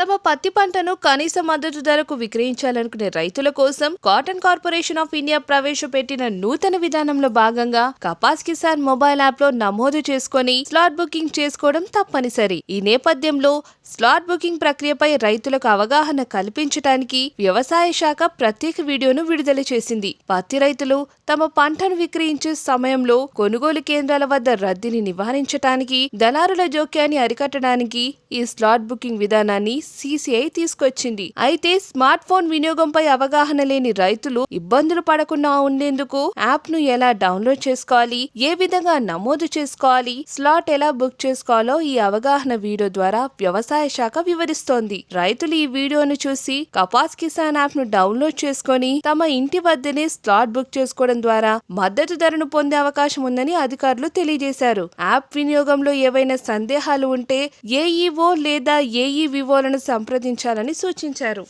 తమ పత్తి పంటను కనీస మద్దతు ధరకు విక్రయించాలనుకునే రైతుల కోసం కాటన్ కార్పొరేషన్ ఆఫ్ ఇండియా ప్రవేశపెట్టిన నూతన విధానంలో భాగంగా కపాస్ కిసాన్ మొబైల్ యాప్లో నమోదు చేసుకొని స్లాట్ బుకింగ్ చేసుకోవడం తప్పనిసరి. ఈ నేపథ్యంలో స్లాట్ బుకింగ్ ప్రక్రియపై రైతులకు అవగాహన కల్పించడానికి వ్యవసాయ శాఖ ప్రత్యేక వీడియోను విడుదల చేసింది. పత్తి రైతులు తమ పంటను విక్రయించే సమయంలో కొనుగోలు కేంద్రాల వద్ద రద్దీని నివారించడానికి దళారుల జోక్యాన్ని అరికట్టడానికి ఈ స్లాట్ బుకింగ్ విధానాన్ని సీసీఐ తీసుకొచ్చింది. అయితే స్మార్ట్ ఫోన్ వినియోగంపై అవగాహన లేని రైతులు ఇబ్బందులు పడకుండా ఉండేందుకు యాప్ను ఎలా డౌన్లోడ్ చేసుకోవాలి ఏ విధంగా నమోదు చేసుకోవాలి స్లాట్ ఎలా బుక్ చేసుకోవాలో ఈ అవగాహన వీడియో ద్వారా వ్యవసాయ శాఖ వివరిస్తోంది. రైతులు ఈ వీడియోను చూసి కపాస్ కిసాన్ యాప్ను డౌన్లోడ్ చేసుకొని తమ ఇంటి వద్దనే స్లాట్ బుక్ చేసుకోవడం ద్వారా మద్దతు ధరను పొందే అవకాశం ఉందని అధికారులు తెలియజేశారు. యాప్ వినియోగంలో ఏవైనా సందేహాలు ఉంటే ఏఈఓ లేదా ఏఈవివోలను సంప్రదించాలని సూచించారు.